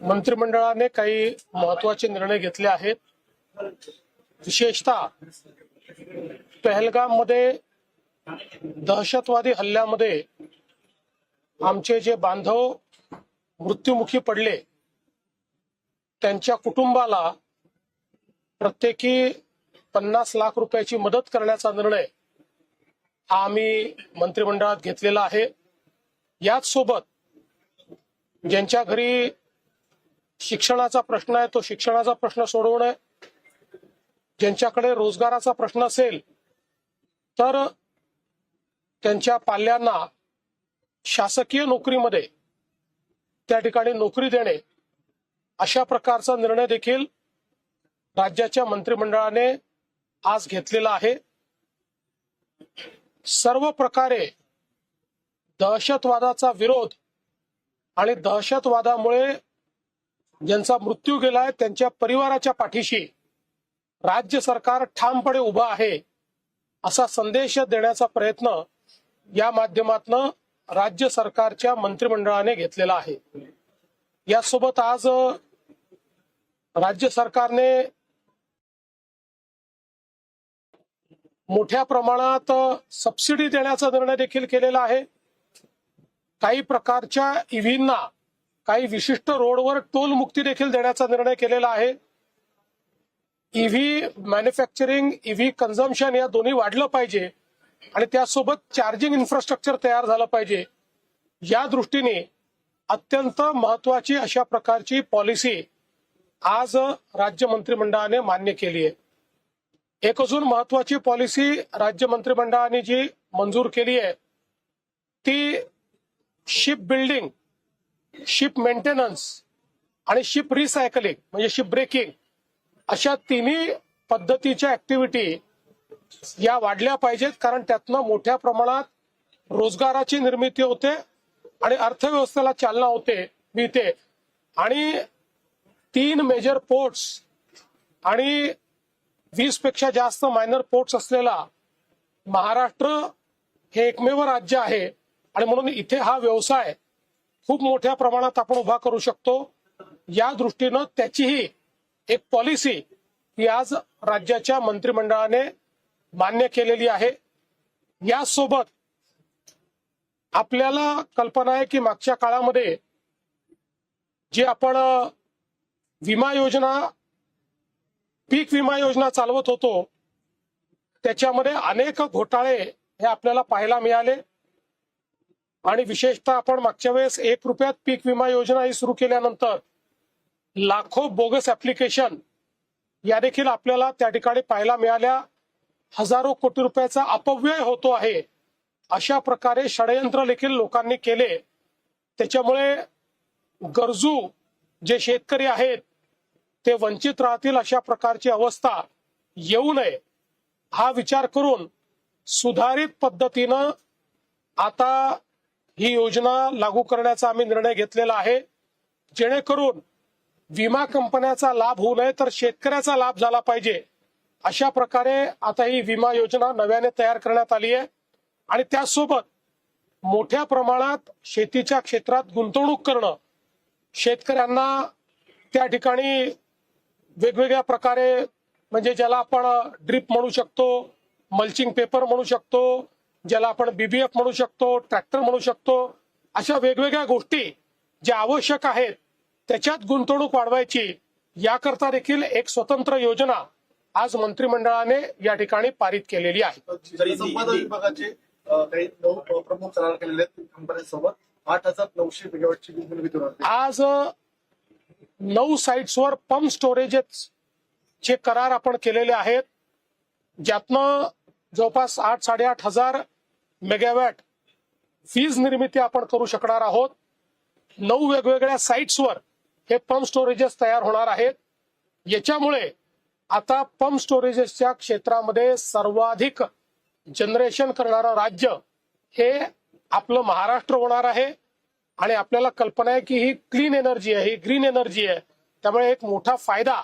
मंत्रिमंडळाने काही महत्त्वाचे निर्णय घेतले आहेत. विशेषतः पहलगाममध्ये दहशतवादी हल्ल्यामध्ये आमचे जे बांधव मृत्युमुखी पडले त्यांच्या कुटुंबाला प्रत्येकी पन्नास लाख रुपयाची मदत करण्याचा निर्णय हा आम्ही मंत्रिमंडळात घेतलेला आहे. याच सोबत ज्यांच्या घरी शिक्षणाचा प्रश्न आहे तो शिक्षणाचा प्रश्न सोडवणे ज्यांच्याकडे रोजगाराचा प्रश्न असेल तर त्यांच्या पाल्यांना शासकीय नोकरीमध्ये त्या ठिकाणी नोकरी देणे अशा प्रकारचा निर्णय देखील राज्याच्या मंत्रिमंडळाने आज घेतलेला आहे. सर्व प्रकारे दहशतवादाचा विरोध आणि दहशतवादामुळे ज्यांचा मृत्यू गेलाय त्यांच्या परिवाराच्या पाठीशी राज्य सरकार ठामपणे उभं आहे असा संदेश देण्याचा प्रयत्न या माध्यमातनं राज्य सरकारच्या मंत्रिमंडळाने घेतलेला आहे. यासोबत आज राज्य सरकारने मोठ्या प्रमाणात सबसिडी देण्याचा निर्णय देखील केलेला आहे. काही प्रकारच्या ईव्हींना काही विशिष्ट रोडवर टोल मुक्ती देखील देण्याचा निर्णय केलेला आहे. ईव्ही मॅन्युफॅक्चरिंग ईव्ही कन्झम्पशन या दोन्ही वाढलं पाहिजे आणि त्यासोबत चार्जिंग इन्फ्रास्ट्रक्चर तयार झालं पाहिजे. या दृष्टीने अत्यंत महत्वाची अशा प्रकारची पॉलिसी आज राज्य मंत्रिमंडळाने मान्य केली आहे. एक अजून महत्वाची पॉलिसी राज्य मंत्रिमंडळाने जी मंजूर केली आहे ती शिप बिल्डिंग शिप मेंटेनन्स आणि शिप रिसायकलिंग म्हणजे शिप ब्रेकिंग अशा तिन्ही पद्धतीच्या ऍक्टिव्हिटी या वाढल्या पाहिजेत. कारण त्यातनं मोठ्या प्रमाणात रोजगाराची निर्मिती होते आणि अर्थव्यवस्थेला चालना होते मिळते. आणि तीन मेजर पोर्ट्स आणि वीसपेक्षा जास्त मायनर पोर्ट्स असलेला महाराष्ट्र हे एकमेव राज्य आहे. आणि म्हणून इथे हा व्यवसाय खूप मोठ्या प्रमाणात आपण उभा करू शकतो. या दृष्टीनं त्याचीही एक पॉलिसी ही आज राज्याच्या मंत्रिमंडळाने मान्य केलेली आहे. यासोबत आपल्याला कल्पना आहे की मागच्या काळामध्ये जे आपण विमा योजना पीक विमा योजना चालवत होतो त्याच्यामध्ये अनेक घोटाळे हे आपल्याला पाहायला मिळाले. आणि विशेषतः आपण मागच्या वेळेस एक रुपयात पीक विमा योजना ही सुरू केल्यानंतर लाखो बोगस ऍप्लिकेशन या देखील आपल्याला त्या ठिकाणी पाहायला मिळाल्या. हजारो कोटी रुपयाचा अपव्यय होतो आहे अशा प्रकारे षडयंत्र देखील लोकांनी केले. त्याच्यामुळे गरजू जे शेतकरी आहेत ते वंचित राहतील अशा प्रकारची अवस्था येऊ नये. हा विचार करून सुधारित पद्धतीनं आता ही योजना लागू करण्याचा आम्ही निर्णय घेतलेला आहे. जेणेकरून विमा कंपन्याचा लाभ होऊ नये तर शेतकऱ्याचा लाभ झाला पाहिजे. अशा प्रकारे आता ही विमा योजना नव्याने तयार करण्यात आली आहे. आणि त्याचसोबत मोठ्या प्रमाणात शेतीच्या क्षेत्रात गुंतवणूक करणं. शेतकऱ्यांना त्या ठिकाणी वेगवेगळ्या प्रकारे म्हणजे ज्याला आपण ड्रीप म्हणू शकतो मल्चिंग पेपर म्हणू शकतो ज्याला आपण बीबीएफ म्हणू शकतो ट्रॅक्टर म्हणू शकतो अशा वेगवेगळ्या गोष्टी ज्या आवश्यक आहेत त्याच्यात गुंतवणूक वाढवायची याकरता देखील एक स्वतंत्र योजना आज मंत्रिमंडळाने या ठिकाणी पारित केलेली आहे. जलसंपदा विभागाचे अ, काही नऊ अ, प्रमुख करार केलेले आहेत कंपन्यांसोबत आठ हजार नऊशे मेगावॅटची वीज निर्मिती होणार आहे. आज नऊ साईट्सवर पंप स्टोरेजेस चे करार आपण केलेले आहेत. ज्यातनं जवळपास आठ साडेआठ हजार मेगावॅट. वीज निर्मिती आपण करू शकणार आहोत. नऊ वेगवेगळ्या साईट्सवर हे पंप स्टोरेजेस तयार होणार आहेत. याच्यामुळे आता पंप स्टोरेजेसच्या क्षेत्रामध्ये सर्वाधिक जनरेशन करणारं राज्य हे आपलं महाराष्ट्र होणार आहे. आणि आपल्याला कल्पना आहे की ही क्लीन एनर्जी आहे ही ग्रीन एनर्जी आहे. त्यामुळे एक मोठा फायदा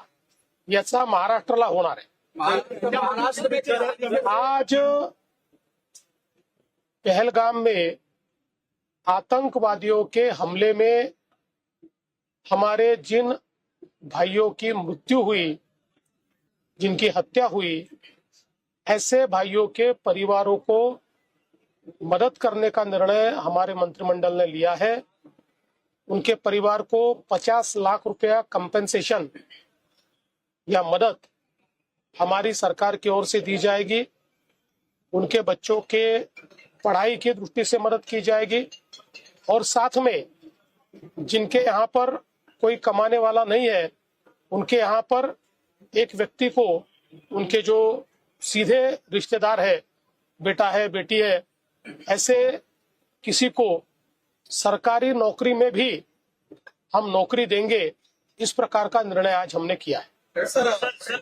याचा महाराष्ट्राला होणार आहे. आज पहलगाम में आतंकवादियों के हमले में हमारे जिन भाइयों की मृत्यु हुई, जिनकी हत्या हुई, ऐसे भाइयों के परिवारों को मदद करने का निर्णय हमारे मंत्रिमंडल ने लिया है। उनके परिवार को 50 लाख रुपया कंपेंसेशन या मदद हमारी सरकार की ओर से दी जाएगी। उनके बच्चों के पढ़ाई की दृष्टि से मदद की जाएगी और साथ में जिनके यहाँ पर कोई कमाने वाला नहीं है उनके यहाँ पर एक व्यक्ति को उनके जो सीधे रिश्तेदार है बेटा है बेटी है ऐसे किसी को सरकारी नौकरी में भी हम नौकरी देंगे इस प्रकार का निर्णय आज हमने किया है सर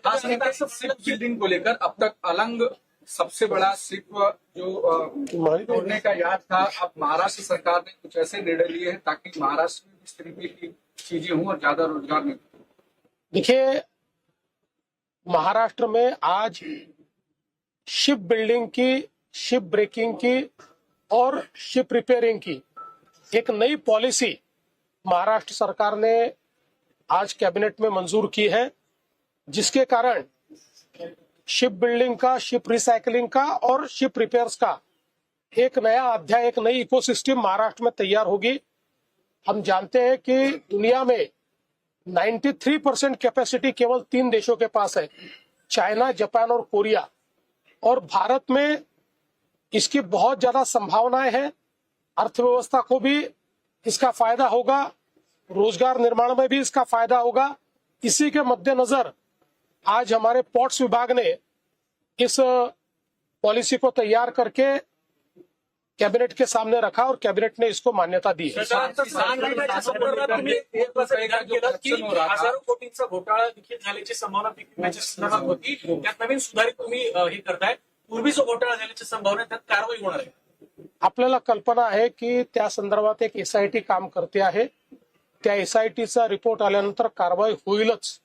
आज सिप बिल्डिंग को लेकर अब तक अलंग सबसे बड़ा सिप जो तोड़ने का याद था अब महाराष्ट्र सरकार ने कुछ ऐसे निर्णय लिए हैं ताकि महाराष्ट्र में इस तरीके की चीज़ें हों और ज़्यादा रोज़गार मिले। देखिए महाराष्ट्र में आज शिप बिल्डिंग की शिप ब्रेकिंग की और शिप रिपेयरिंग की एक नई पॉलिसी महाराष्ट्र सरकार ने आज कैबिनेट में मंजूर की है जिसके कारण शिप बिल्डिंग का शिप रिसाइकलिंग का और शिप रिपेयर्स का एक नया अध्याय, एक नई इकोसिस्टम महाराष्ट्र में तैयार होगी। हम जानते हैं कि दुनिया में 93 परसेंट कैपेसिटी केवल तीन देशों के पास है, चाइना, जापान और कोरिया। और भारत में इसकी बहुत ज़्यादा संभावनाएँ हैं। अर्थव्यवस्था को भी इसका फ़ायदा होगा, रोज़गार निर्माण में भी इसका फ़ायदा होगा। इसी के मद्देनजर आज हमारे पोर्ट्स विभाग ने इस पॉलिसी को तैयार करके कैबिनेट के सामने रखा और कैबिनेट ने इसको मान्यता दी है सांगण्याच्या संदर्भात तुम्ही एक असं विधान केलं की नुकसान हो रहा था. हजारो कोटींचा घोटाळा देखील झाल्याची संभावना पीक विम्याच्या संदर्भात होती त्यात नवीन सुधारित तुम्ही अ, हे करताय पूर्वी जो घोटाळा झाल्याची संभावना आहे, त्यात कारवाई होणार आहे आपल्याला कल्पना आहे की त्या संदर्भात एक एसआयटी काम करते आहे त्या एसआयटीचा रिपोर्ट आल्यानंतर कारवाई होईलच